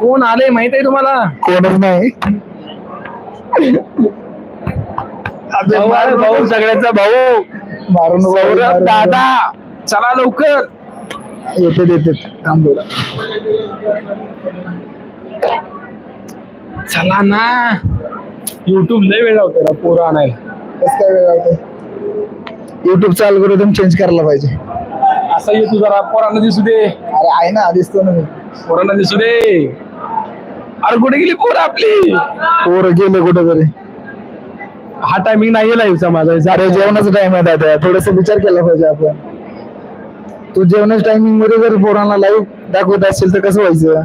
कोण आले माहीत आहे तुम्हाला? कोणच नाही. भाऊ आहे, भाऊ सगळ्यांचा भाऊ. मारून सौरभ दादा. चला लवकर. येते येते. थांब चला ना. युट्यूब लय वेळ लावतो ना पोरं आणायला. कसं काय वेळ लावते युट्यूबचा अल्गोरिदम चेंज करायला पाहिजे. असा युट्यूब जरा पोरांना दिसू दे. अरे आहे ना दिसतो ना मी. पोरांना दिसू दे. अरे कुठे गेली पोर आपली? पोर गेले कुठं तरी हा टायमिंग नाही लाईव्हचा माझा. अरे जेवणाचा टाइम आहे दादा. थोडस विचार केला पाहिजे आपण. तू जेवणाच्या टायमिंगमध्ये जर पोरांना लाईव्ह दाखवत असेल तर कसं व्हायचं?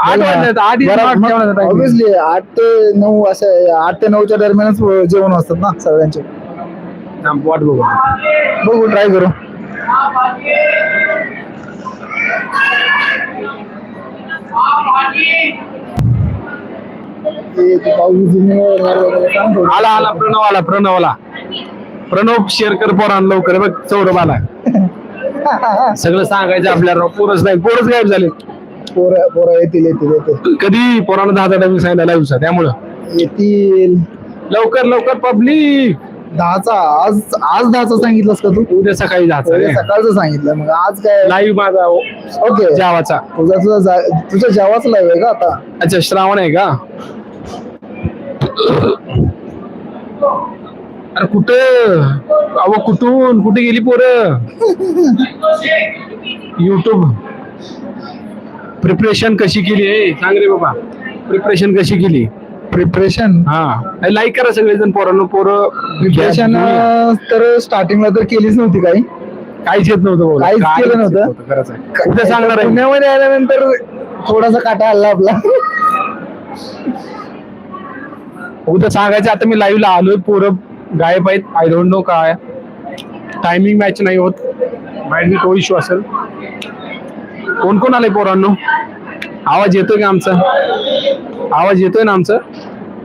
आठ आठ. ऑब्विसली ते नऊ असं आठ ते नऊच्या दरम्यानच जेवण असतात ना सगळ्यांचे. वाट बघू. बघू ट्राय करू. आला आला प्रणव आला प्रणव आला प्रणव शेअर कर पोरांना लवकर बघ सौरभ आला. सगळं सांगायचं आपल्याला पोरच नाही पोरच गायब झाले. पोरं पोरं येतील येतील येतील. कधी पोरांना दहा दहा टाइमिंग सांगितलं लाईव्हचा त्यामुळं. येतील. लवकर लवकर पब्लिक. दहाचा आज आज दहाचा सांगितलंस का तू? उद्या सकाळी उद्या दहाचा सकाळचं सांगितलं. मग आज काय? लाईव्ह माझा ओके. जावाचा. तुझा तुझा जा- तुझ्या जेवाच लाईव्ह आहे का आता? अच्छा श्रावण आहे का? अरे कुठं? अहो कुठून? कुठे गेली पोरं? युट्यूब प्रिपरेशन कशी केली? आहे सांग रे बाबा. प्रिपरेशन कशी केली? प्रिपरेशन हा. लाईक करा सगळेजण पोरांनो पोरं. प्रिपरेशन तर स्टार्टिंगला तर केलीच नव्हती काही. काहीच येत नव्हतं भाऊ. काहीच केलं नव्हतं. येत खरंच आहे. उद्या सांगणार आहे? पुण्यामध्ये आल्यानंतर थोडासा काटा हल्ला आपला. उद्या सांगायचं आता मी लाईव्हला आलोय पोरं गायब आहेत. आय डोंट नो काय. टायमिंग मॅच नाही होत. माइंड तो इश्यू असेल. कोण कोण आलंय पोरांनो? आवाज येतोय का आमचा? आवाज येतोय ना आमचा?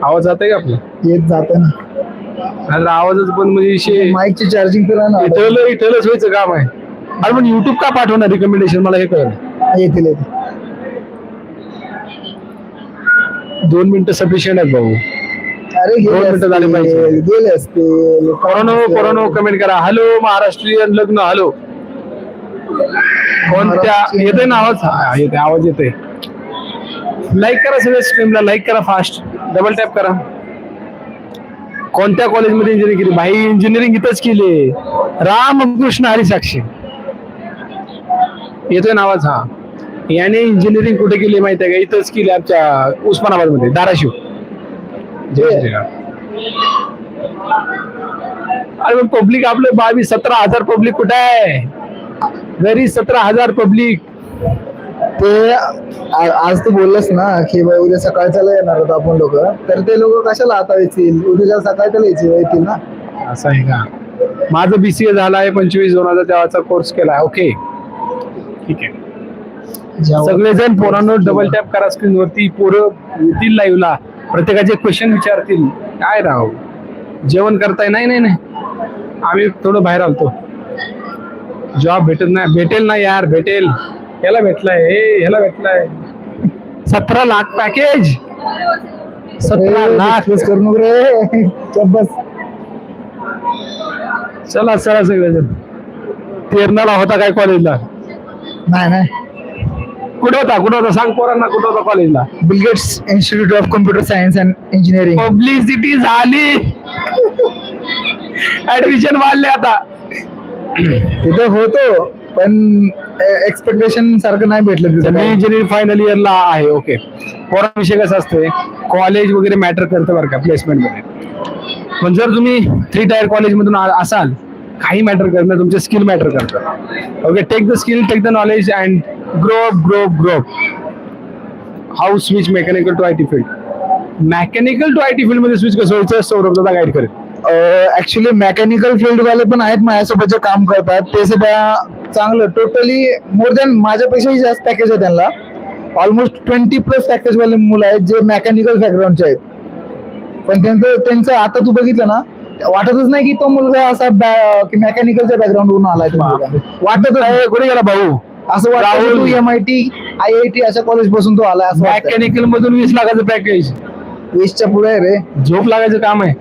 आवाज जातोय का आपला? येत जात ना. नाहीतर आवाजच पण म्हणजे माईकची चार्जिंग तर ना इथलं इथलंच व्हायचं काम आहे. अरे पण युट्यूब का पाठवणार रिकमेंडेशन मला हे कळलं. येतील येतील. दोन मिनिटं सफिशियंट आहेत भाऊ. अरे दोन मिनिटं झाले पाहिजे. गेले असतील. कोरोनो कोरोनो कमेंट करा. हॅलो महाराष्ट्रीयन लग्न. हॅलो कोणत्या येते ना आवाज? येते आवाज येते लाईक करा सगळे स्ट्रीमला लाईक करा फास्ट डबल टॅप करा. कोणत्या कॉलेजमध्ये इंजिनिअरिंग केली? भाई इंजिनिअरिंग इथंच केली. रामकृष्ण हरी साक्षी येतोय ना आवाज? हा. याने इंजिनिअरिंग कुठे केली माहिती आहे का? इथंच केली आमच्या उस्मानाबादमध्ये धाराशिव अरे पब्लिक आपलं बावीस सतरा हजार पब्लिक कुठे आहे? घरी सतरा हजार पब्लिक ते आज तू बोललास ना की बाई उद्या सकाळच्याला येणार होतं आपण लोक तर ते लोक कशाला आता येतील? उद्या सकाळच्याला येतील येतील ना? असं आहे का? माझं बीसीए झालं आहे पंचवीस दोन हजार तेव्हाचा कोर्स केला ओके ठीक आहे. सगळेजण पोरांनो डबल टॅप करा स्क्रीन वरती. पोरं येतील लाईव्हला प्रत्येकाचे क्वेश्चन विचारतील. काय राव? जेवण करताय? नाही नाही नाही. आम्ही थोडं बाहेर आलतो. जॉब भेटत नाही. भेटेल ना यार भेटेल. याला भेटलाय हे ह्याला भेटलाय. सतरा लाख पॅकेज? सतरा लाख. करू नको रे. बस. चला चला सगळेजण तेरणाला होता काय कॉलेजला नाही नाही. कुठे होता? कुठे होता? सांग पोरांना कुठे होता कॉलेजला Bill Gates institute of computer science and engineering publicity झाली. ऍडमिशन वाढले आता. तिथं होतो. पण एक्सपेक्टेशन सारखं नाही भेटलं तिथं मी काही. इंजिनिअरिंग फायनल इयरला आहे ओके विषय कसं असते कॉलेज वगैरे मॅटर करतं बरं का प्लेसमेंटमध्ये. पण जर तुम्ही थ्री टायर कॉलेजमधून आ- असाल काही मॅटर करणार तुमचे स्किल मॅटर करतं okay take the skill take the knowledge and grow up grow grow how switch mechanical to I T field mechanical to I T फील्डमध्ये स्विच कसं व्हायचं? सौरभ दादा गाईड करेल. ऍक्च्युली मेकॅनिकल फील्ड वाले पण आहेत माझ्यासोबत जे काम करतात ते सुद्धा चांगलं. टोटली मोर दॅन माझ्यापेक्षाही जास्त पॅकेज आहे त्यांना. ऑलमोस्ट ट्वेंटी प्लस पॅकेज वाले मुलं आहेत जे मेकॅनिकल बॅकग्राऊंडचे आहेत. पण त्यांचं त्यांचं आता तू बघितलं ना वाटतच नाही की तो मुलगा असा मेकॅनिकलच्या बॅकग्राऊंड वरून आलाय तो मुलगा. वाटतच नाही. कुठे गेला भाऊ? असं वाटतं M I T I I T अशा कॉलेजपासून तो आलाय असं. मेकॅनिकल मधून वीस लाखाचं पॅकेज वीसच्या पुढे रे. झोप लागायचं काम आहे.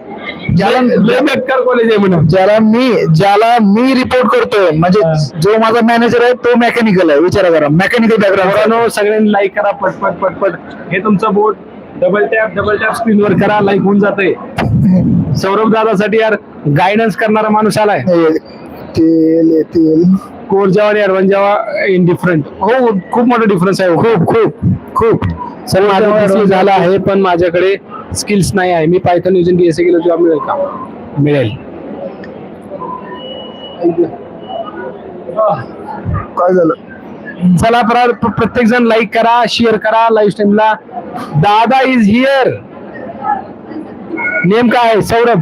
ज्याला कॉलेज आहे म्हणून ज्याला मी ज्याला मी रिपोर्ट करतोय म्हणजे जो माझा मॅनेजर आहे तो मेकॅनिकल आहे. विचारा करा मेकॅनिकल बॅकग्राऊंड सगळ्यांनी लाईक करा पटपट पटपट हे तुमचं बोट डबल टॅप डबल टॅप स्क्रीनवर करा लाईक होऊन जाते सौरभ दादासाठी यार गायडन्स करणारा माणूस आलाय. तेल येतील कोर जावा आणि ॲडव्हान्स जावा इन डिफरंट हो खूप मोठा डिफरन्स आहे. खूप खूप खूप. सर माझं झालं आहे पण माझ्याकडे स्किल्स नाही आहे. मी पायथन युजन डीएसए केलं जॉब मिळेल का? मिळेल. काय झालं? चला प्र- प्रत्येक जण लाईक करा शेअर करा लाईव्ह स्ट्रीमला दादा इज हिअर नेम काय आहे सौरभ.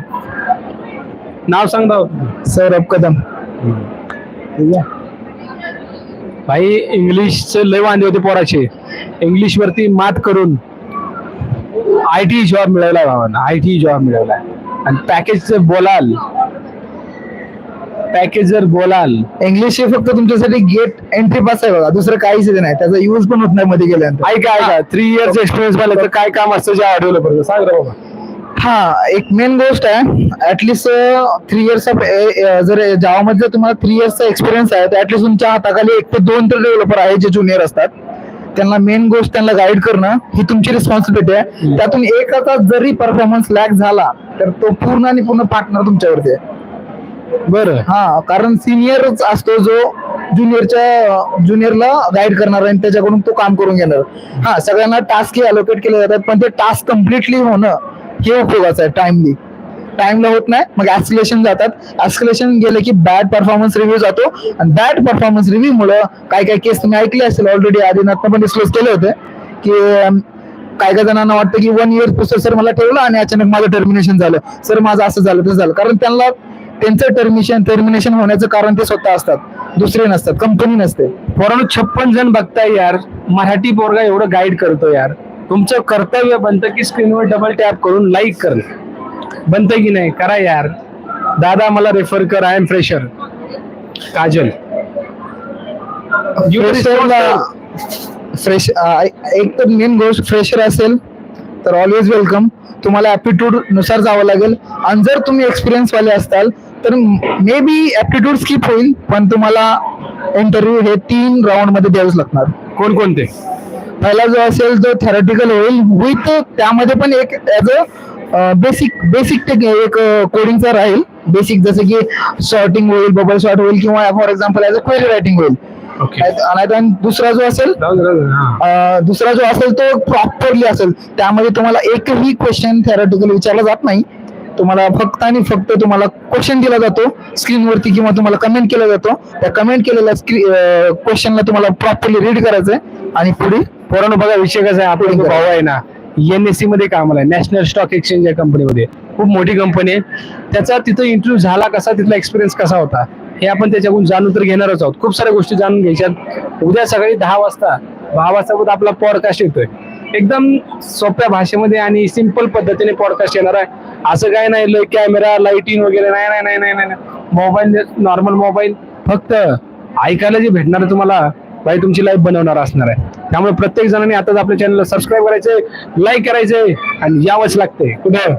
नाव सांग दाव सौरभ कदम. भाई इंग्लिशचे लय वांदे होते पोराचे. इंग्लिश वरती मात करून. आय टी जॉब मिळवला भावांना आय टी जॉब मिळवला. आणि पॅकेज जर बोलाल पॅकेज जर बोलाल इंग्लिश हे फक्त तुमच्यासाठी गेट एंट्री पास आहे बघा दुसरं काहीच इथे नाही. त्याचा युज पण होत नाही मध्ये गेल्यानंतर. ऐका ऐका थ्री इयर्स एक्सपिरियन्स वाला तर काय काम असतं जे डेव्हलपर सांग रे बाबा. हा एक मेन गोष्ट आहे ऍटलिस्ट थ्री इयर्स जर जावा मध्ये जर तुम्हाला थ्री इयर्सचा एक्सपिरियन्स आहे तर ऍटलिस्ट तुमच्या हाताखाली एक ते दोन तर डेव्हलपर आहेत जे ज्युनियर असतात. त्यांना मेन गोष्ट त्यांना गाईड करणं ही तुमची रिस्पॉन्सिबिलिटी आहे. त्यातून एकाचा जरी परफॉर्मन्स लॅक झाला तर तो पूर्ण आणि पूर्ण पार्टनर तुमच्यावरती आहे. बरं. हा कारण सिनियरच असतो जो ज्युनियरच्या ज्युनियरला गाईड करणार आणि त्याच्याकडून तो काम करून घेणार. हा सगळ्यांना टास्क अलोकेट केले जातात पण ते टास्क कम्प्लिटली होणं हे उपयोगाचं आहे टाइमली टाइमला होत नाही. मग ऍस्कलेशन जातात. ऍस्कलेशन गेले की बॅड परफॉर्मन्स रिव्ह्यू जातो. आणि बॅड परफॉर्मन्स रिव्ह्यू मुळे काय काय केस तुम्ही ऐकले असेल ऑलरेडी आदिनाथनं पण डिस्क्लोज केले होते. की काय काय जणांना वाटतं की वन इयर पुस्तक सर मला ठेवलं आणि अचानक माझं टर्मिनेशन झालं. सर माझं असं झालं तसं झालं. कारण त्यांना त्यांचं टर्मिनेशन टर्मिनेशन होण्याचं कारण ते स्वतः असतात. दुसरे नसतात. कंपनी नसते. पोरांनो छप्पन जण बघताय यार. मराठी पोरगा एवढं गाईड करतो यार. तुमचं कर्तव्य बनतं की स्क्रीनवर डबल टॅप करून लाईक करणं. बनतं की नाही? करा यार. दादा मला रेफर कर. I am fresher Kajal. You fresh एक तर मेन गोष्ट फ्रेशर असेल तर ऑलवेज वेलकम तुम्हाला ऍप्टिट्यूडनुसार जावं लागेल. आणि जर तुम्ही एक्सपिरियन्स वाले असताल तर मे बी ऍप्टिट्यूड स्किप होईल पण तुम्हाला इंटरव्ह्यू हे तीन राऊंडमध्ये द्यावेच लागणार. कोणकोणते? पहिला जो असेल तो थेरटिकल होईल. विथ त्यामध्ये पण एक ऍज अ बेसिक बेसिक एक कोडिंगचा राहील. बेसिक जसं की सॉर्टिंग होईल बबल सॉर्ट होईल किंवा for example as a query writing होईल. आणि दुसरा जो असेल दुसरा जो असेल तो प्रॉपरली असेल. त्यामध्ये तुम्हाला एकही क्वेश्चन थेरटिकल विचारला जात नाही. तुम्हाला फक्त आणि फक्त तुम्हाला क्वेश्चन दिला जातो. स्क्रीनवरती किंवा तुम्हाला कमेंट केला जातो. त्या कमेंट केलेल्या क्वेश्चनला तुम्हाला प्रॉपरली रीड करायचंय. आणि पुढे पोरांनो बघा विषय कसा आहे आपला जो भाऊ आहे ना. एनएससी मध्ये कामाला आहे नॅशनल स्टॉक एक्सचेंज या कंपनीमध्ये खूप मोठी कंपनी आहे. त्याचा तिथं इंटरव्ह्यू झाला कसा तिथला एक्सपिरियन्स कसा होता हे आपण त्याच्याकडून जाणून तर घेणारच आहोत. खूप साऱ्या गोष्टी जाणून घ्यायच्यात उद्या सकाळी दहा वाजता दहा वाजता आपला पॉडकास्ट येतोय. एकदम सोप्या भाषेमध्ये आणि सिंपल पद्धतीने पॉडकास्ट येणार आहे. असं काय नाही लय कॅमेरा लाईटिंग वगैरे नाही नाही नाही नाही नाही मोबाईल नॉर्मल मोबाईल फक्त ऐकायला जे भेटणार आहे तुम्हाला भाई तुमची लाईफ बनवणार असणार आहे. त्यामुळे प्रत्येक जणांनी आताच आपल्या चॅनलला सबस्क्राईब करायचंय लाईक करायचंय आणि यावंच लागतंय कुठं?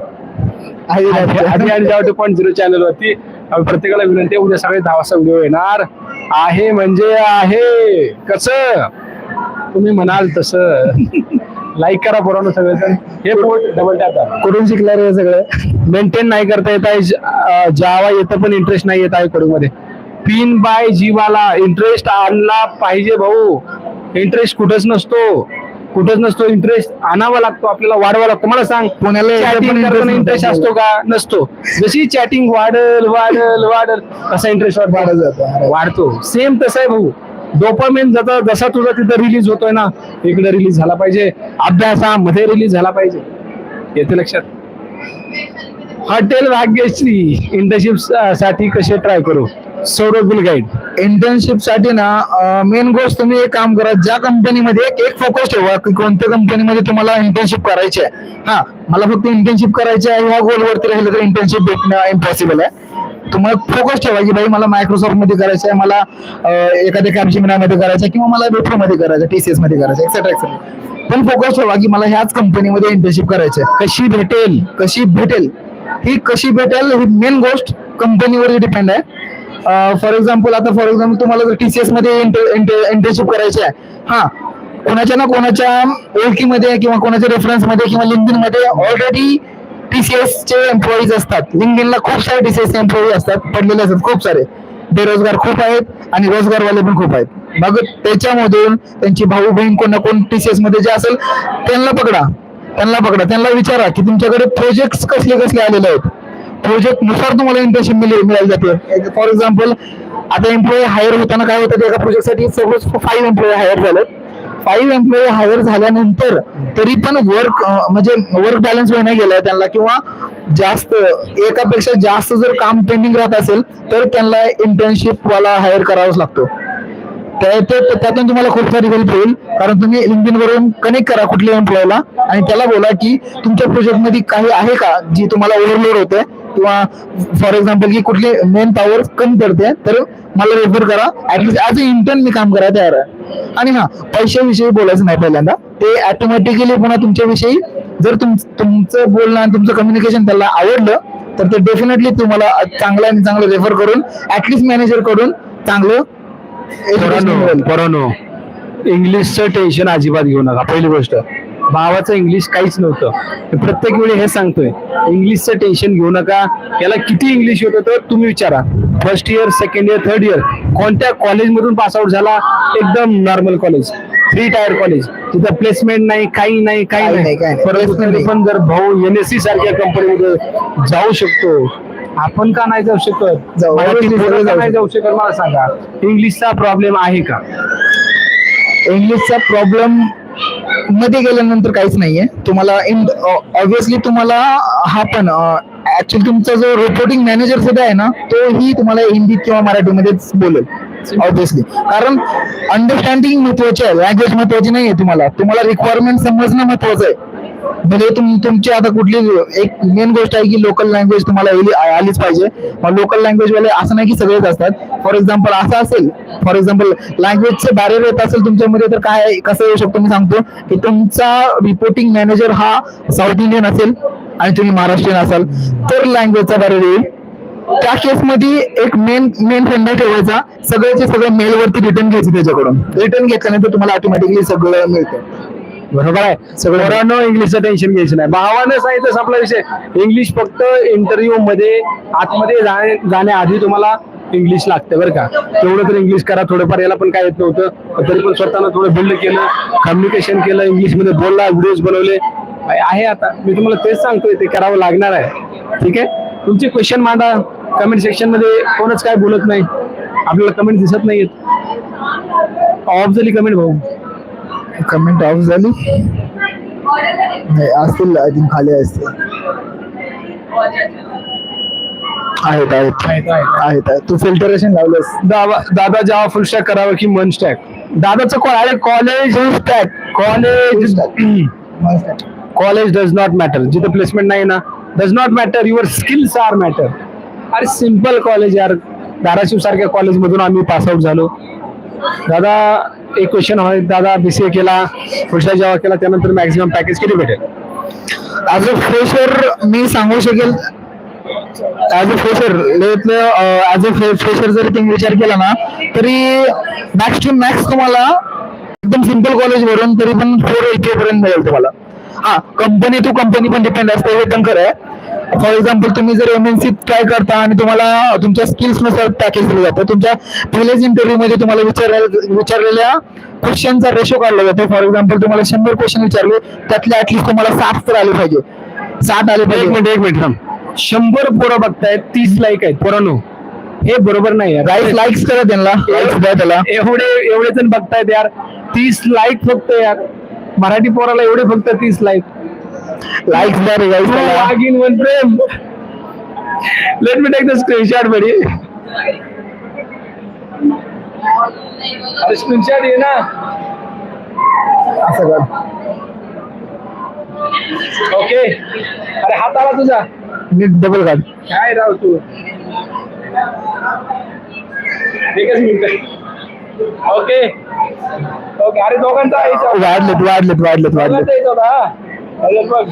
आधी पॉईंट झिरो चॅनल वरती. प्रत्येकाला विनंती उद्या सकाळी दहा वाजता व्हिडिओ येणार. आहे म्हणजे आहे. कस? तुम्ही म्हणाल तसं. लाईक करा पोरांनो सगळेजण हे पोट डबल टॅप दाबा. कुठून शिकला रे हे सगळं? मेंटेन नाही करता येत आहे. जावा येतं पण इंटरेस्ट नाही येत आहे कोडिंगमध्ये पिन बाय जीवाला इंटरेस्ट आणला पाहिजे भाऊ. इंटरेस्ट कुठंच नसतो. कुठंच नसतो इंटरेस्ट आणावा लागतो आपल्याला वाढवा लागतो. मला सांग interest इंटरेस्ट. असतो का? नसतो. जशी चॅटिंग वाढल वाढल वाढल कसा इंटरेस्ट वाढत. जातो. वाढतो सेम तसं आहे भाऊ. डोपामेन जसा जसा तुझा तिथं रिलीज होतोय ना इकडे रिलीज झाला पाहिजे. अभ्यासामध्ये रिलीज झाला पाहिजे. येते लक्षात? हॉटेल भाग्यश्री इंटर्नशिपसाठी कसे ट्राय करू? सौरभ गाईड इंटर्नशिपसाठी ना मेन गोष्ट तुम्ही एक काम करा ज्या कंपनीमध्ये एक एक फोकस ठेवा की कोणत्या कंपनीमध्ये तुम्हाला इंटर्नशिप करायची आहे. हा मला फक्त इंटर्नशिप करायची आहे ह्या गोलवरती राहिलं तर इंटर्नशिप भेटणं इम्पॉसिबल आहे. तुम्हाला फोकस ठेवा की भाई मला मायक्रोसॉफ्टमध्ये करायचं आहे मला एखाद्या कॅप्शिमिना मध्ये करायचं आहे किंवा मला वेप्रो मध्ये करायचं टीसीएसमध्ये करायचं एक्सेट्रा एक्सेट्रा पण फोकस ठेवा की मला ह्याच कंपनीमध्ये इंटर्नशिप करायची आहे. कशी भेटेल? कशी भेटेल? ही कशी भेटेल ही मेन गोष्ट कंपनीवर डिपेंड आहे. फॉर एक्झाम्पल आता फॉर एक्झाम्पल तुम्हाला जर टीसीएसमध्ये इंटर्नशिप करायची आहे हा कोणाच्या ना कोणाच्या ओळखीमध्ये किंवा कोणाच्या रेफरन्समध्ये किंवा लिंक्डइनमध्ये ऑलरेडी टीसीएस चे एम्प्लॉईज असतात. लिंक्डइनला खूप सारे टीसीएस एम्प्लॉई असतात पडलेले असतात खूप सारे. बेरोजगार खूप आहेत आणि रोजगारवाले पण खूप आहेत. मग त्याच्यामधून त्यांची भाऊ बहीण कोण ना कोण टीसीएसमध्ये जे असेल त्यांना पकडा. त्यांना पकडा. त्यांना विचारा की तुमच्याकडे प्रोजेक्ट कसले कसले आलेले आहेत. प्रोजेक्टनुसार तुम्हाला इंटर्नशिप मिळाली जाते. फॉर एक्झाम्पल आता एम्प्लॉई हायर होताना काय होतं एका प्रोजेक्टसाठी सपोज फाईव्ह एम्प्लॉई हायर झालं फाईव्ह एम्प्लॉई हायर झाल्यानंतर तरी पण वर्क म्हणजे वर्क बॅलन्स नाही गेलाय त्यांना किंवा जास्त एकापेक्षा जास्त जर काम पेंडिंग राहत असेल तर त्यांना इंटर्नशिप वाला हायर करावाच लागतो. त्या- त्यातून तुम्हाला खूप सारी हेल्प होईल. कारण तुम्ही लिंकिन वरून कनेक्ट करा कुठल्या एम्प्लॉयला आणि त्याला बोला की तुमच्या प्रोजेक्टमध्ये काही आहे का जी तुम्हाला ओव्हरलोड होते किंवा फॉर एक्झाम्पल की कुठली मेन पॉवर कमी पडते तर मला रेफर करा. At least as a intern मी काम करायला तयार आहे. आणि हा पैशाविषयी बोलायचं नाही पहिल्यांदा. ते ऑटोमॅटिकली पुन्हा तुमच्याविषयी जर तुम तुमचं बोलणं आणि तुमचं कम्युनिकेशन त्याला आवडलं तर ते डेफिनेटली तुम्हाला चांगलं आणि चांगलं रेफर करून ऍटलीस्ट मॅनेजरकडून चांगलं इंग्लिशचं टेन्शन अजिबात घेऊ नका. पहिली गोष्ट भावाचं इंग्लिश काहीच नव्हतं. प्रत्येक वेळी हे सांगतोय इंग्लिशचं टेन्शन घेऊ नका. याला किती इंग्लिश होतं तर तुम्ही विचारा. First year second year third year कोणत्या कॉलेजमधून पास आउट झाला? एकदम normal college three tier college तिथं प्लेसमेंट नाही काही नाही काही नाही. परंतु. पण जर भाऊ एनएससी सारख्या कंपनीमध्ये जाऊ शकतो आपण का नाही जाऊ शकत? नाही जाऊ शकत? मला सांगा. इंग्लिशचा प्रॉब्लेम आहे का? इंग्लिशचा प्रॉब्लेम मध्ये गेल्यानंतर काहीच नाहीये. तुम्हाला इन ऑब्विसली तुम्हाला हा पण ऍक्च्युअली तुमचा जो रिपोर्टिंग मॅनेजर सुद्धा आहे ना तोही तुम्हाला हिंदीत किंवा मराठीमध्येच बोलेल ऑब्विसली कारण अंडरस्टँडिंग महत्वाची आहे लँग्वेज महत्वाची नाहीये तुम्हाला. तुम्हाला रिक्वायरमेंट समजणं महत्वाचं आहे. म्हणजे तुम तुमची आता कुठली एक मेन गोष्ट आहे की लोकल लँग्वेज तुम्हाला आलीच पाहिजे. लोकल लँग्वेज वाले असं नाही की सगळेच असतात. फॉर एक्झाम्पल असं असेल फॉर एक्झाम्पल लँग्वेजचे बॅरियर येत असेल तुमच्यामध्ये तर काय कसं येऊ शकतो मी सांगतो? की तुमचा रिपोर्टिंग मॅनेजर हा साऊथ इंडियन असेल आणि तुम्ही महाराष्ट्रीयन असाल तर लँग्वेजचा बॅरियर येईल. त्या केसमध्ये एक मेन मेन फंडा ठेवायचा. सगळ्याचे सगळे मेलवरती रिटर्न घ्यायचे त्याच्याकडून. रिटर्न घेतल्यानंतर तुम्हाला ऑटोमॅटिकली सगळं मिळतं. बरोबर आहे? सगळं पोरांनो इंग्लिशचं टेन्शन घ्यायचं नाही. भावानं सांगितलं आपला विषय. इंग्लिश फक्त इंटरव्ह्यू मध्ये आतमध्ये जाण्याआधी तुम्हाला इंग्लिश लागते बरं का. तेवढं तर इंग्लिश करा. थोडंफार याला पण काय येत नव्हतं. पण तरी पण स्वतःला थोडं बिल्ड केलं कम्युनिकेशन केलं इंग्लिशमध्ये बोलला व्हिडिओज बनवले. आहे आहे आता. मी तुम्हाला तेच सांगतोय ते करावं लागणार आहे. ठीक आहे? तुमचे क्वेश्चन मांडा. कमेंट सेक्शनमध्ये कोणच काय बोलत नाही. आपल्याला कमेंट दिसत नाहीत ऑफ झाली कमेंट भाऊ. कमेंट ऑफ झाली. नाही असतील आय थिंक खाली असतील. आहेत आहेत. आहेत आहेत. तू फिल्टरेशन लावलंस. दादा दादा जेव्हा फुल स्टॅक करावं की मन स्टॅक दादाचं कोण अरे college stack college college does not matter जिथं प्लेसमेंट नाही ना does not matter your skills are matter अरे सिंपल कॉलेज यार. धाराशिव सारख्या कॉलेजमधून आम्ही पास आउट झालो. दादा एक क्वेश्चन हा दादा बी सी ए केला पुढच्या जेव्हा केला त्यानंतर मॅक्झिमम पॅकेज किती भेटेल? ऍज अ फ्रेशर मी सांगू शकेल as a fresher as a fresher जरी तुम्ही विचार केला ना तरी मॅक्स टू मॅक्स तुम्हाला एकदम सिंपल कॉलेज वरून तरी पण फोर एटी पर्यंत मिळेल तुम्हाला. हा कंपनी टू कंपनी पण डिपेंड असते हे पण खरं आहे. फॉर एक्झाम्पल तुम्ही जर एमएनसी ट्राय करता आणि तुम्हाला तुमच्या स्किल्सनुसार पॅकेज दिलं जातं. तुमच्या पहिल्याच इंटरव्ह्यू मध्ये तुम्हाला विचारलेल्या विचारलेल्या क्वेश्चनचा रेशो काढला जातो. फॉर एक्झाम्पल तुम्हाला शंभर क्वेश्चन विचारले त्यातले ऍटलीस्ट तुम्हाला साठ तर आले पाहिजे. साठ आले एक पाहिजे. मिनिट एक मिनिट थांब. शंभर पोरं बघतायत तीस लाईक आहेत. पोरांनो हे बरोबर नाही राईट लाईक्स करा त्यांना. लाईक्स द्या त्याला. एवढे एवढे जण बघतायत यार. तीस लाईक फक्त यार. मराठी पोराला एवढे फक्त तीस लाईक लाईक्स द्या रे guys त्याला वागिन one frame let me take the screenshot buddy अरे स्क्रीनशॉट ये ना। असं कर। ओके अरे हात आला तुझा। नीट डबल काढ काय राव तू। एकच मिनिट ओके ओके अरे दोघांचा आहे याच्यावर. वाढलेत वाढलेत वाढलेत वाढलेत दोघांचा याच्यावर, हा. अरे बघ.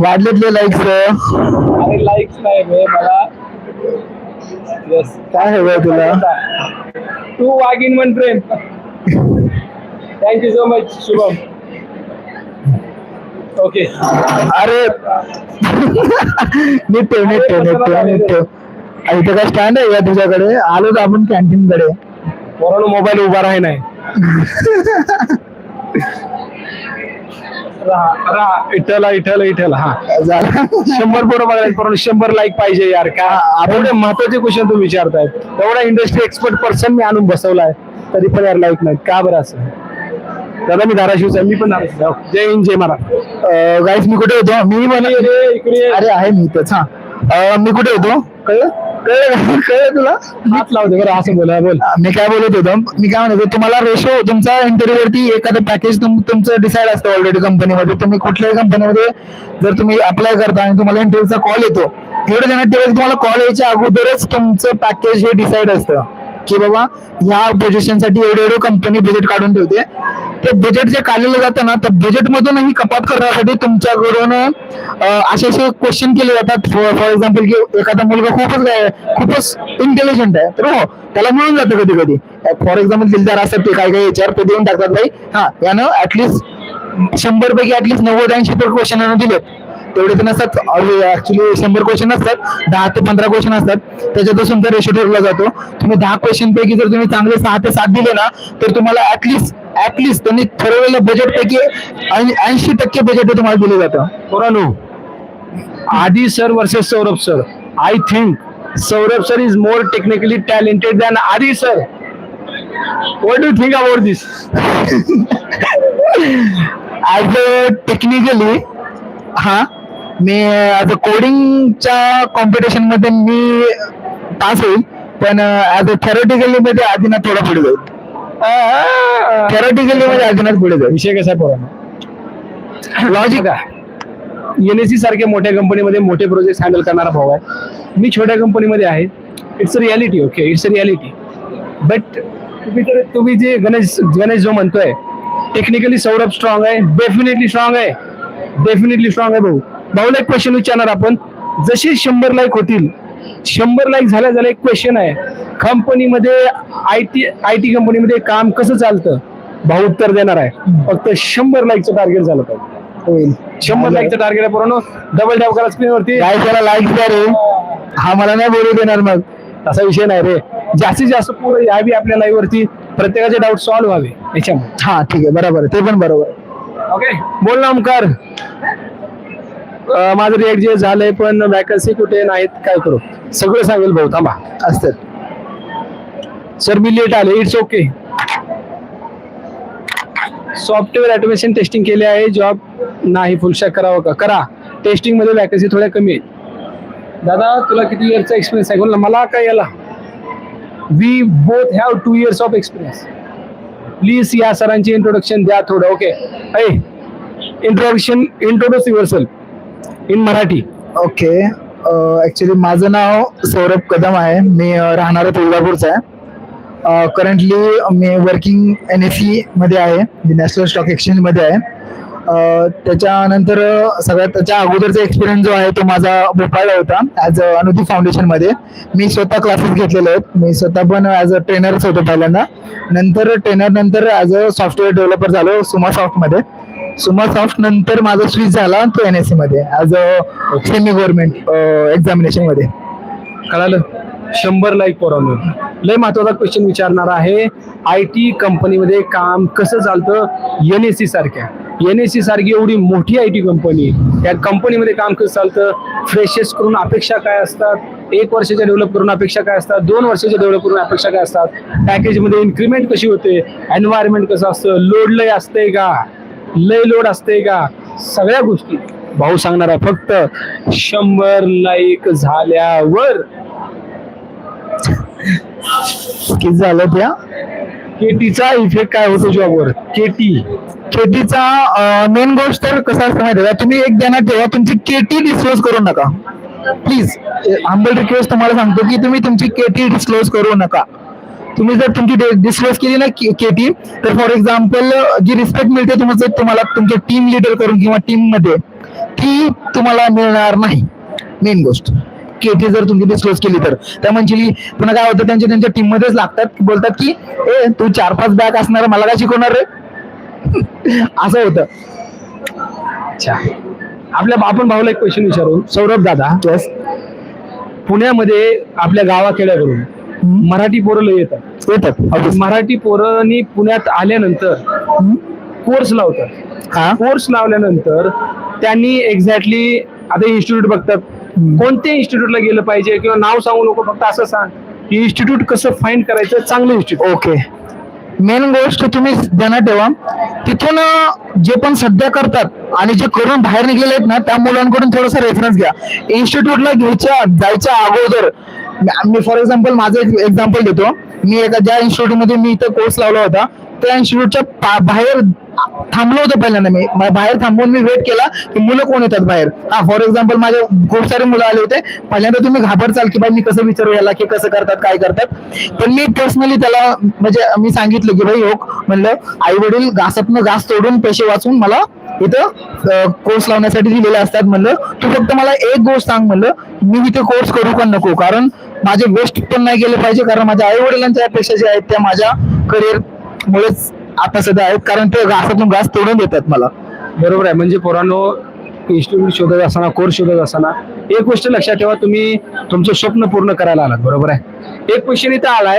वाढलेतले लाईक्स अरे लाईक्स नाही बे मला. काय हवंय तुला? वाघ in one frame thank you so much Shubham. Okay अरे. ठेव नीट ठेव अरे इथं काय स्टँड आहे का तुझ्याकडे? आलो तर आपण कॅन्टीन कडे. मोबाईल उभा राही नाही राहा राहा. इठला इठला इठला हा. शंभर पोरं बघायला परंतु शंभर लाईक पाहिजे यार. का? एवढे महत्त्वाचे क्वेश्चन तुम्ही विचारतायत. एवढा इंडस्ट्री एक्सपर्ट पर्सन मी आणून बसवलाय. तरी पण यार लाईक नाही का बरं असं? दादा मी धाराशिवचा मी पण धाराशिव आहे. जय हिंद जय महाराज. गाईस मी कुठे होतो? मी म्हणे इकडे. अरे आहे मी हा. मी कुठे होतो? कळलं? कळलं कळलं तुला? हात लावते बरं असं बोला बोल. मी काय बोलत होतो? मी काय म्हणत तुम्हाला रेशो तुमचा इंटरव्ह्यू वरती एखादं पॅकेज तुमचं डिसाईड असतं ऑलरेडी कंपनीमध्ये तुम्ही कुठल्याही कंपनीमध्ये जर तुम्ही अप्लाय करता आणि तुम्हाला इंटरव्ह्यूचा कॉल येतो एवढं ठेवायचं तुम्हाला कॉल यायच्या अगोदरच तुमचं पॅकेज हे डिसाईड असतं. की बाबा ह्या पोझिशनसाठी एवढे एवढे कंपनी बजेट काढून ठेवते. ते बजेट जे काढलेलं जातं ना तर बजेट मधूनही कपात करण्यासाठी तुमच्याकडून असे असे क्वेश्चन केले जातात. फॉर एक्झाम्पल की एखादा मुलगा खूपच खूपच इंटेलिजंट आहे तर हो त्याला मिळून जातं कधी कधी फॉर एक्झाम्पल दिलदार असतात ते काय काय याच्यावर ते देऊन टाकतात भाई. हा यानं ऍटलिस्ट शंभर पैकी ऍटलिस्ट नव्वद ऐंशी तर क्वेश्चन दिलेत. तेवढे तर नसतात. ऍक्च्युली शंभर क्वेश्चन असतात. दहा ते पंधरा क्वेश्चन असतात. त्याच्यातून तुमचा रेशो ठरवला जातो. तुम्ही दहा क्वेश्चन पैकी जर तुम्ही चांगले सहा ते सात दिले ना तर तुम्हाला ऍटलिस्ट ऍटलिस्ट त्यांनी ठरवलेल्या बजेट पैकी ऐंशी टक्के बजेट तुम्हाला दिले जातं. पोरानो Aadi sir versus Saurabh sir I think Saurabh sir is more technically talented than Aadi sir what do think about this as a technically हा? मी ऍज अ कोडिंगच्या कॉम्पिटिशनमध्ये मी पास होईल पण ऍज अ थेरोटिकली मध्ये आदिनाथ थोडा पुढे जाईल. थेरोटिकली मध्ये आदिनाथ पुढे जाईल. विषय कसा आहे पोरानो? लॉजिक एनएससी सारख्या मोठ्या कंपनीमध्ये मोठे प्रोजेक्ट हँडल करणारा भाऊ आहे. मी छोट्या कंपनीमध्ये आहे. It's a reality okay it's a reality but तुम्ही तर तुम्ही जे गणेश गणेश जो म्हणतोय टेक्निकली सौरभ स्ट्रॉंग आहे डेफिनेटली स्ट्रॉंग आहे. डेफिनेटली स्ट्रॉंग आहे भाऊ. भाऊला एक क्वेश्चन विचारणार आपण. जसे शंभर लाईक होतील शंभर लाईक झाल्या झाल्या एक क्वेश्चन आहे. कंपनीमध्ये आय टी आय टी कंपनीमध्ये काम कसं चालतं? भाऊ उत्तर देणार आहे. फक्त शंभर लाईकचं टार्गेट झालं पाहिजे. शंभर लाईकचं टार्गेट आहे पोरांनो. डबल टॅप करा स्क्रीन वरती. काय त्याला लाईक द्या रे. हा मला नाही बोलू देणार मग. असा विषय नाही रे. जास्तीत जास्त पोरं यावी आपल्या लाईव्ह वरती. प्रत्येकाचे डाऊट सॉल्व्ह व्हावे. याच्यामुळे. हा ठीक आहे. बरोबर. ते पण बरोबर. ओके बोल ना ओमकार माझं रिएक्ट जे झालंय पण वॅकन्सी कुठे नाहीत काय करू? सगळं सांगेल भाऊ थांबा. असतात सर मी लेट आले it's okay software automation testing केले आहे जॉब नाही फुलशॅक करावं का? करा. टेस्टिंगमध्ये वॅकन्सी थोड्या कमी आहेत. दादा तुला किती इयरचा एक्सपिरियन्स आहे? बोल मला काय याला? We both have two years of experience please या सरांची इंट्रोडक्शन द्या थोडं ओके ऐ introduction introduce your in Marathi. Okay. Actually माझं नाव सौरभ कदम आहे. मी राहणारा तुळजापूरचा आहे. करंटली मी वर्किंग एन एस सी मध्ये आहे. नॅशनल स्टॉक एक्सचेंजमध्ये आहे. त्याच्यानंतर सगळ्यात त्याच्या अगोदरचा एक्सपिरियन्स जो आहे तो माझा भोपाळला होता. As a अनुदी फाउंडेशनमध्ये. मी स्वतः क्लासेस घेतलेले आहेत. मी स्वतः पण ॲज अ ट्रेनरच होतो पहिल्यांदा. नंतर ट्रेनर नंतर ॲज अ सॉफ्टवेअर डेव्हलपर झालो सुमा सॉफ्टमध्ये सुमा सॉफ्ट नंतर माझा स्विच झाला तो एन एस सी मध्ये ॲज अ सेमी गव्हर्नमेंट एक्झामिनेशनमध्ये. कळालं? शंभर लाईक पोरांनो लय महत्त्वाचा क्वेश्चन विचारणार आहे. आय टी कंपनीमध्ये काम कसं चालतं? एन एस सी सारख्या. एन एस सी सारखी एवढी मोठी आय टी कंपनी या कंपनीमध्ये काम कसं चालतं? फ्रेशर्स करून अपेक्षा काय असतात? एक वर्षाच्या डेव्हलप करून अपेक्षा काय असतात? दोन वर्षाच्या डेव्हलप करून अपेक्षा काय असतात? पॅकेजमध्ये इन्क्रीमेंट कशी होते? एन्व्हायरमेंट कसं असतं? लोड लय असतंय का? लय लोड असतंय का? सगळ्या गोष्टी. भाऊ सांगणार आहे फक्त शंभर लाईक झाल्यावर. किती झालं त्या केटीचा इफेक्ट काय होतो जॉबवर केटी. केटीचा मेन गोष्ट तर कसं असतं माहिती का? तुम्ही एक ध्यानात ठेवा तुमची केटी डिस्क्लोज करू नका. प्लीज आंबल रिक्वेस्ट तुम्हाला सांगतो की तुम्ही तुमची केटी डिस्क्लोज करू नका. तुम्ही जर तुमची डिस्कस केली ना केटी तर फॉर एक्झाम्पल जी रिस्पेक्ट मिळते तुम्हाला तुम्हाला तुमच्या टीम लिडर करून किंवा टीममध्ये ती तुम्हाला मिळणार नाही. मेन गोष्ट. केटी जर तुम्ही डिस्क्लोज केली तर. त्या म्हणजे पुन्हा काय होतं त्यांच्या त्यांच्या टीम मध्येच लागतात बोलतात की ए तू चार पाच बॅग असणार मला काय शिकवणार रे? असं होतं. अच्छा. आपल्या आपण भाऊला एक क्वेश्चन विचारू. सौरभ दादा पुण्यामध्ये आपल्या गावाखेड्याकडून मराठी पोरं लय येतात. येतात. मराठी पोरांनी पुण्यात आल्यानंतर कोर्स लावतात. हा? कोर्स लावल्यानंतर त्यांनी एक्झॅक्टली आता इन्स्टिट्यूट बघतात. कोणत्या इन्स्टिट्यूटला गेलं पाहिजे किंवा नाव सांगू नको फक्त असं सांग. की इन्स्टिट्यूट कसं फाइंड करायचं चांगलं इन्स्टिट्यूट ओके. मेन गोष्ट तुम्ही ध्यानात ठेवा. तिथून जे पण सध्या करतात आणि जे करून बाहेर निघलेले आहेत ना त्या मुलांकडून थोडासा रेफरन्स घ्या. इन्स्टिट्यूटला घ्यायच्या जायच्या अगोदर मी- फॉर एक्झाम्पल माझं एक एक्झाम्पल देतो. मी एका ज्या इन्स्टिट्यूटमध्ये मी इथं कोर्स लावला होता त्या इन्स्टिट्यूटच्या बाहेर थांबलो होतो पहिल्यांदा मी. बाहेर थांबून मी वेट केला की मुलं कोण येतात बाहेर. हा फॉर एक्झाम्पल माझे खूप सारे मुलं आले होते. पहिल्यांदा तुम्ही घाबरचाल की बाई मी कसं विचारू याला की कसं करतात काय करतात. पण मी पर्सनली त्याला म्हणजे मी सांगितलं की भाई हो म्हणलं आई वडील घासातनं घास तोडून पैसे वाचून मला इथं कोर्स लावण्यासाठी दिलेले असतात. म्हणलं तू फक्त मला एक गोष्ट सांग म्हणलं मी इथे कोर्स करू का नको कारण माझे वेस्ट पण नाही गेले पाहिजे कारण माझ्या आई वडिलांच्या अपेक्षा ज्या आहेत त्या माझ्या करिअर मुळेच आता सध्या आहेत. कारण ते घासातून घास तोडून देतात मला. बरोबर आहे. म्हणजे पोरांनो इन्स्टिट्यूट शोधत असताना कोर्स शोधत असताना एक गोष्ट लक्षात ठेवा तुम्ही तुमचं स्वप्न पूर्ण करायला आलात. बरोबर आहे? एक क्वेश्चन इथं आलाय.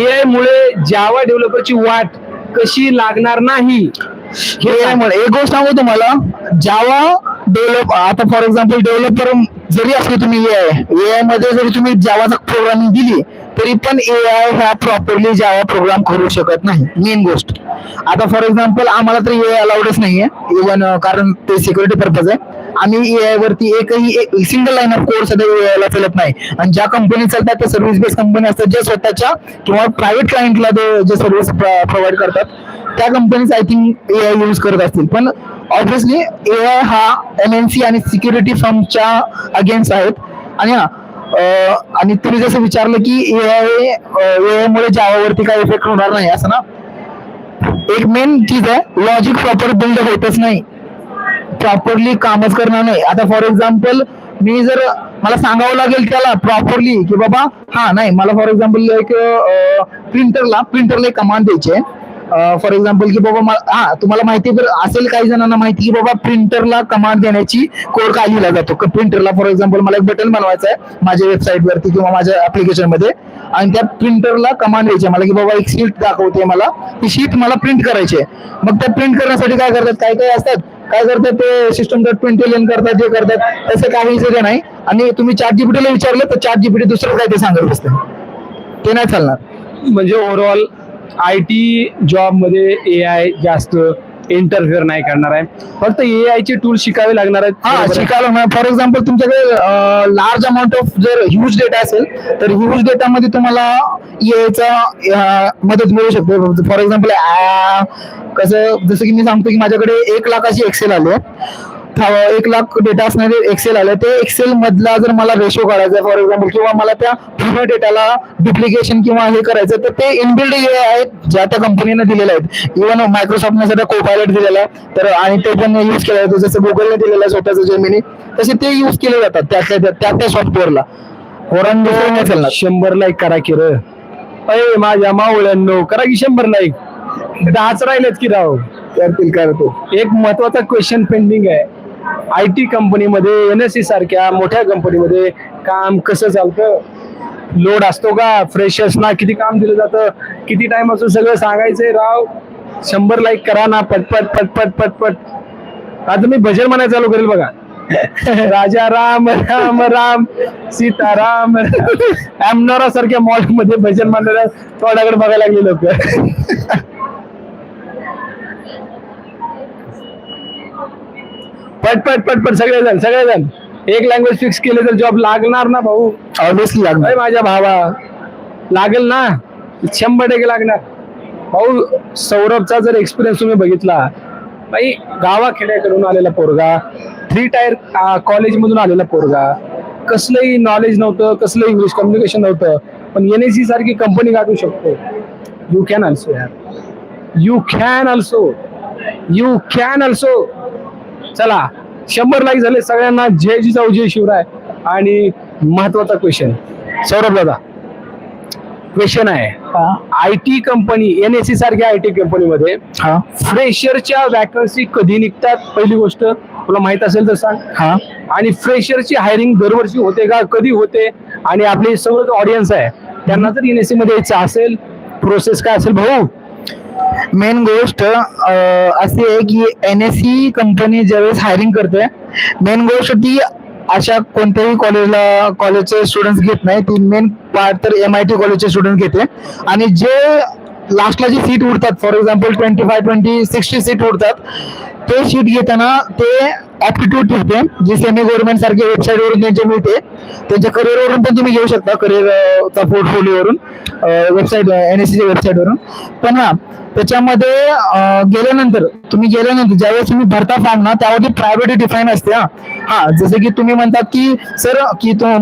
एआय मुळे जावा डेव्हलपरची वाट कशी लागणार नाही? हे एक गोष्ट सांगू तुम्हाला. जावा डेव्हलप आता फॉर एक्झाम्पल डेव्हलपर जरी असले तुम्ही ए आय ए आयमध्ये जरी तुम्ही जावाचा प्रोग्रामिंग दिली तरी पण ए आय ह्या प्रॉपरली जावा प्रोग्राम करू शकत नाही मेन गोष्ट. आता फॉर एक्झाम्पल आम्हाला तर आय अलाउडच नाहीये इव्हन कारण ते सिक्युरिटी पर्पज आहे. आम्ही एआय वरती एकही एक सिंगल लाईन ऑफ कोड सध्या ए ला चालत नाही. आणि ज्या कंपनी चालतात त्या सर्व्हिस बेस्ड कंपनी असतात ज्या स्वतःच्या किंवा प्रायव्हेट क्लायंटला जे सर्व्हिस प्रोव्हाइड करतात त्या companies I think A I use करत असतील. पण ऑब्विसली आय हा एम एन सी आणि सिक्युरिटी फर्मच्या अगेन्स्ट आहेत. आणि हा आणि तुम्ही जसं विचारलं की ए आय मुळे जावावरती काही इफेक्ट होणार नाही असं ना? एक मेन चीज आहे लॉजिक प्रॉपर बिल्ड होतच नाही. प्रॉपरली कामच करणार नाही. आता फॉर एक्झाम्पल मी जर मला सांगावं लागेल त्याला प्रॉपरली की बाबा हा नाही मला फॉर एक्झाम्पल एक प्रिंटरला प्रिंटरला एक कमांड द्यायची आहे. फॉर एक्झाम्पल की बाबा हा तुम्हाला माहिती असेल काही जणांना माहिती की बाबा प्रिंटरला कमांड देण्याची कोड काय लिहिला जातो प्रिंटरला फॉर एक्झाम्पल मला एक बटन बनवायचं आहे माझ्या वेबसाईट वरती किंवा माझ्या ऍप्लिकेशनमध्ये. आणि त्या प्रिंटरला कमांड द्यायची आहे. मला की बाबा एक शीट दाखवते मला. ती शीट मला प्रिंट करायची आहे. मग त्या प्रिंट करण्यासाठी काय करतात? काय काय असतात. काय करतात ते? सिस्टम डॉट प्रिंट करतात जे करतात. तसं काही सगळं नाही. आणि तुम्ही चार जीपीटीला विचारलं तर चार जीपीटी दुसरं काय ते सांगत असतं? ते नाही चालणार. म्हणजे ओव्हरऑल आय टी जॉबमध्ये ए आय जास्त इंटरफिअर नाही करणार आहे. फक्त ए चे टूल शिकावे लागणार आहेत. हा आहे? शिकायला फॉर एक्झाम्पल तुमच्याकडे लार्ज अमाऊंट ऑफ जर ह्यूज डेटा असेल तर ह्यूज डेटामध्ये तुम्हाला याचा मदत मिळू शकते. फॉर एक्झाम्पल कसं जसं की मी सांगतो की माझ्याकडे एक लाखाची एक्सेल आले एक लाख डेटा असणारे एक्सेल आले. ते एक्सेल मधला जर मला रेशो काढायचा फॉर एक्झाम्पल किंवा मला त्या पूर्ण डेटाला डुप्लिकेशन किंवा हे करायचं तर ते इनबिल्ड हे आहेत ज्या त्या कंपनीने दिलेले आहेत. इव्हन मायक्रोसॉफ्टने सध्या कोपायलट दिलेला आहे. तर आणि ते पण युज केलं जातं जसं गुगलने दिलेलं आहे स्वतःचं जेमिनी तसे ते युज केले जातात त्या त्या त्या त्या सॉफ्टवेअरला शंभर लाईक करा की र. अय माझ्या मावळ्यांनो करा की शंभर लाईक दहाच राहिलेत की राव. करतील करतील. एक महत्त्वाचा क्वेश्चन पेंडिंग आहे. आय टी कंपनीमध्ये एन एस सी सारख्या मोठ्या कंपनीमध्ये काम कसं चालतं? लोड असतो का? फ्रेशर्सना किती काम दिलं जातं? किती टाइम असतो? सगळं सांगायचंय. राव शंभर लाईक करा ना पटपट पटपट पटपट. आता मी भजन म्हणायला चालू करेल बघा. राजा राम राम राम सीताराम. एमनोरा सारख्या मॉलमध्ये भजन म्हणणाऱ्या तोंडाकडे बघायला लागले लोक. पटपट पटपट सगळेजण सगळेजण. एक लँग्वेज फिक्स केले तर जॉब लागणार ना भाऊ? ऑब्विसली लागणार. अरे माझ्या भावा लागेल ना? शंभर टक्के लागणार. भाऊ सौरभचा जर एक्सपिरियन्स तुम्ही बघितला भाई गावाखेड्याकडून आलेला पोरगा थ्री टायर कॉलेज मधून आलेला पोरगा कसलंही नॉलेज नव्हतं कसलंही इंग्लिश कम्युनिकेशन नव्हतं पण एन सारखी कंपनी गाठू शकतो. यू कॅन ऑल्सो यार. You can also you can also चला शंभर लाईक झाले सगळ्यांना. जय जिजाऊ जय शिवराय. आणि महत्त्वाचा क्वेश्चन सौरभ दादा क्वेश्चन आहे. I T company N S C सारख्या आय टी कंपनीमध्ये हा. फ्रेशरच्या वॅकन्सी कधी निघतात? पहिली गोष्ट तुला माहीत असेल तर सांग. हा. आणि फ्रेशरची हायरिंग दरवर्षी होते का? कधी होते? आणि आपले सगळं ऑडियन्स आहे त्यांना जर एन एस सी मध्ये यायचं असेल प्रोसेस काय असेल भाऊ? मेन गोष्ट अशी आहे की एन एस सी कंपनी ज्यावेळेस हायरिंग करते मेन गोष्ट ती अशा कोणत्याही कॉलेजला कॉलेजचे स्टुडंट घेत नाही. ती मेन पार्ट तर एम आय टी कॉलेजचे स्टुडंट घेते. आणि जे लास्टला जी सीट उडतात for example twenty five twenty sixty seat उडतात ते सीट घेताना ते ऍप्टिट्यूड ठेवते जी सेमी गव्हर्नमेंट सारख्या वेबसाईट वरून त्यांचे मिळते त्यांच्या करिअरवरून वरून पण तुम्ही घेऊ शकता करिअर चा पोर्टफोलिओवरून वेबसाईट एन एस सीच्या वेबसाईट वरून. पण ना त्याच्यामध्ये गेल्यानंतर तुम्ही गेल्यानंतर ज्यावेळेस तुम्ही भरता फॉर्म ना त्यावरती प्रायोरिटी डिफाईन असते हा. जसं की तुम्ही म्हणतात की सर की तो